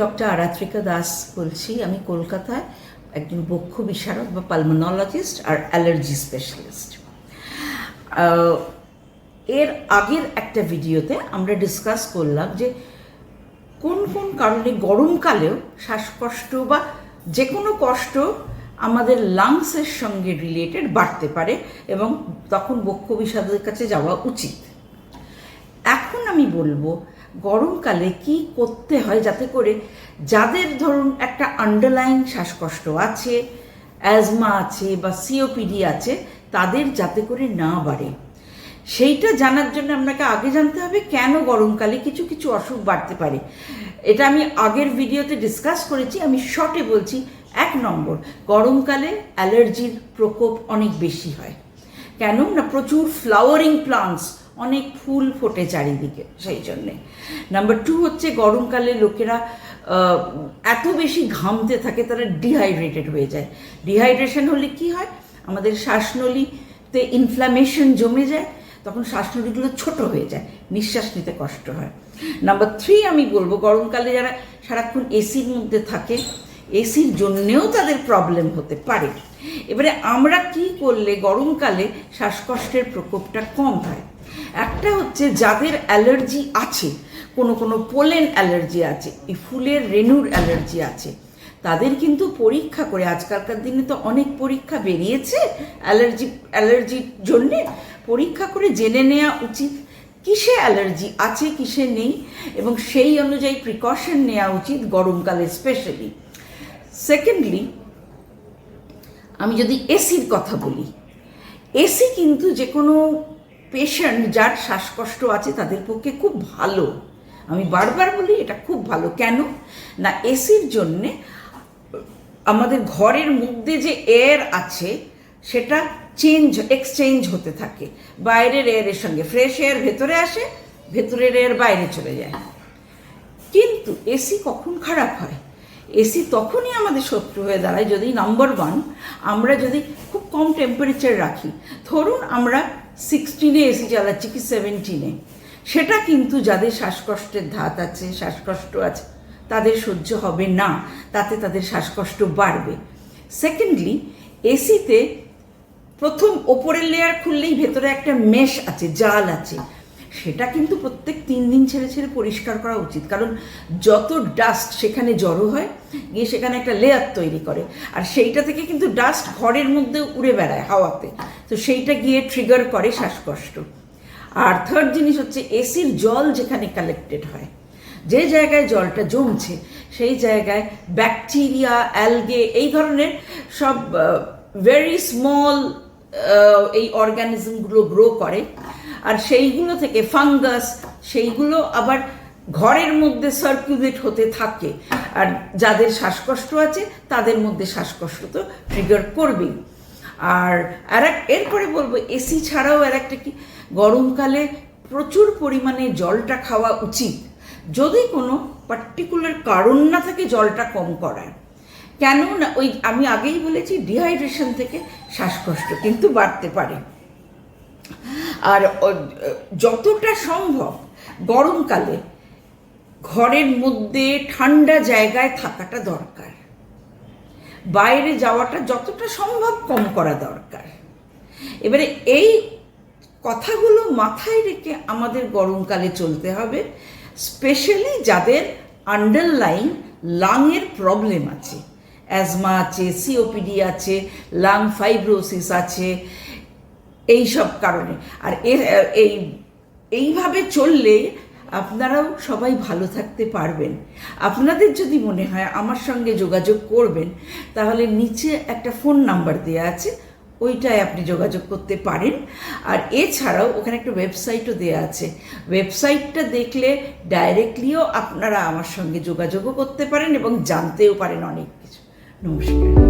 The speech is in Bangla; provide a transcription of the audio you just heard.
ডক্টর আরাত্রিকা দাস বলছি। আমি কলকাতায় একজন বক্ষ বিশারদ বা পালমোনোলজিস্ট আর অ্যালার্জি স্পেশালিস্ট এর আগের একটা ভিডিওতে আমরা ডিসকাস করলাম যে কোন কোন কারণে গরমকালেও শ্বাসকষ্ট বা যে কোনো কষ্ট আমাদের লাংসের সঙ্গে রিলেটেড বাড়তে পারে এবং তখন বক্ষ বিষাদের কাছে যাওয়া উচিত। এখন আমি বলব গরমকালে কি করতে হয় যাতে করে যাদের ধরুন একটা আন্ডারলাইন শ্বাসকষ্ট আছে অ্যাজমা আছে বা সিওপিডি আছে, তাদের যাতে করে না বাড়ে। সেইটা জানার জন্য আপনাকে আগে জানতে হবে কেন গরমকালে কিছু কিছু অসুখ বাড়তে পারে। এটা আমি আগের ভিডিওতে ডিসকাস করেছি, আমি শর্টে বলছি এক নম্বর, গরমকালে অ্যালার্জির প্রকোপ অনেক বেশি হয়। কেন? না প্রচুর ফ্লাওয়ারিং প্লান্টস অনেক ফুল ফোটে চারিদিকে সেই জন্যে। নাম্বার টু হচ্ছে গরমকালে লোকেরা এত বেশি ঘামতে থাকে তারা ডিহাইড্রেটেড হয়ে যায়। ডিহাইড্রেশন হলে কি হয়? আমাদের শ্বাসনলীতে ইনফ্ল্যামেশন জমে যায়, তখন শ্বাসনলীগুলো ছোট হয়ে যায়, নিঃশ্বাস নিতে কষ্ট হয়। নাম্বার থ্রি আমি বলব, গরমকালে যারা সারাক্ষণ এসির মধ্যে থাকে এসির জন্যেও তাদের প্রবলেম হতে পারে। এবারে আমরা কি করলে গরমকালে শ্বাসকষ্টের প্রকোপটা কম হয়? একটা হচ্ছে যাদের অ্যালার্জি আছে, কোনো কোনো পোলেন অ্যালার্জি আছে, এই ফুলের রেণুর অ্যালার্জি আছে, তাদের কিন্তু পরীক্ষা করে, আজকালকার দিনে তো অনেক পরীক্ষা বেরিয়েছে অ্যালার্জি, অ্যালার্জির জন্যে, পরীক্ষা করে জেনে নেওয়া উচিত কিসে অ্যালার্জি আছে, কিসে নেই, এবং সেই অনুযায়ী প্রিকশন নেওয়া উচিত গরমকালে স্পেশালি সেকেন্ডলি আমি যদি এসির কথা বলি, এসি কিন্তু যে কোনো পেশেন্ট যার শ্বাসকষ্ট আছে তাদের পক্ষে খুব ভালো। আমি বারবার বলি এটা খুব ভালো। কেন? না, এসির জন্যে আমাদের ঘরের মধ্যে যে এয়ার আছে সেটা চেঞ্জ এক্সচেঞ্জ হতে থাকে। বাইরের এয়ারের সঙ্গে ফ্রেশ এয়ার ভেতরে আসে, ভেতরের এয়ার বাইরে চলে যায়। কিন্তু এসি কখন খারাপ হয়? এসি তখনই আমাদের শত্রু হয়ে দাঁড়ায় যদি নাম্বার ওয়ান আমরা যদি খুব কম টেম্পারেচার রাখি। ধরুন আমরা সিক্সটিনে এসি চালাচ্ছি কি সেভেন্টিনে সেটা কিন্তু যাদের শ্বাসকষ্টের ধাত আছে, শ্বাসকষ্ট আছে, তাদের সহ্য হবে না। তাতে তাদের শ্বাসকষ্ট বাড়বে। সেকেন্ডলি এসিতে প্রথম ওপরের লেয়ার খুললেই ভেতরে একটা মেশ আছে, জাল আছে। সেটা কিন্তু প্রত্যেক তিন দিন ছেড়ে ছেড়ে পরিষ্কার করা উচিত। কারণ যত ডাস্ট সেখানে জড়ো হয়, গিয়ে সেখানে একটা লেয়ার তৈরি করে। আর সেইটা থেকে কিন্তু ডাস্ট ঘরের মধ্যে উড়ে বেড়ায় হাওয়াতে। তো সেইটা গিয়ে ট্রিগার করে শ্বাসকষ্ট। আর থার্ড জিনিস হচ্ছে এসির জল যেখানে কালেক্টেড হয়, যে জায়গায় জলটা জমছে, সেই জায়গায় ব্যাকটেরিয়া অ্যালগে এই ধরনের সব ভেরি স্মল এই অর্গানিজমগুলো গ্রো করে। আর সেইগুলো থেকে ফাঙ্গাস সেইগুলো আবার ঘরের মধ্যে সার্কুলেট হতে থাকে। আর যাদের শ্বাসকষ্ট আছে, তাদের মধ্যে শ্বাসকষ্ট তো ট্রিগার করবেই। আর আর এক এরপরে বলব এসি ছাড়াও আর একটা কি, গরমকালে প্রচুর পরিমাণে জলটা খাওয়া উচিত। যদি কোনো পার্টিকুলার কারণ না থাকে, জলটা কম করার। কেন না ওই আমি আগেই বলেছি ডিহাইড্রেশন থেকে শ্বাসকষ্ট কিন্তু বাড়তে পারে। আর যতটা সম্ভব গরমকালে ঘরের মধ্যে ঠান্ডা জায়গায় থাকাটা দরকার। বাইরে যাওয়াটা যতটা সম্ভব কম করা দরকার। এবারে এই কথাগুলো মাথায় রেখে আমাদের গরমকালে চলতে হবে স্পেশালি যাদের আন্ডারলাইন লাংয়ের প্রবলেম আছে। অ্যাজমা আছে সিওপিডি আছে লাং ফাইব্রোসিস আছে এই সব কারণে। আর এর, এই, এইভাবে চললে আপনারাও সবাই ভালো থাকতে পারবেন। আপনাদের যদি মনে হয় আমার সঙ্গে যোগাযোগ করবেন, তাহলে নিচে একটা ফোন নাম্বার দেওয়া আছে, ওইটায় আপনি যোগাযোগ করতে পারেন। আর এছাড়াও ওখানে একটা ওয়েবসাইটও দেওয়া আছে। ওয়েবসাইটটা দেখলে ডাইরেক্টলিও আপনারা আমার সঙ্গে যোগাযোগও করতে পারেন এবং জানতেও পারেন অনেক কিছু। নমস্কার।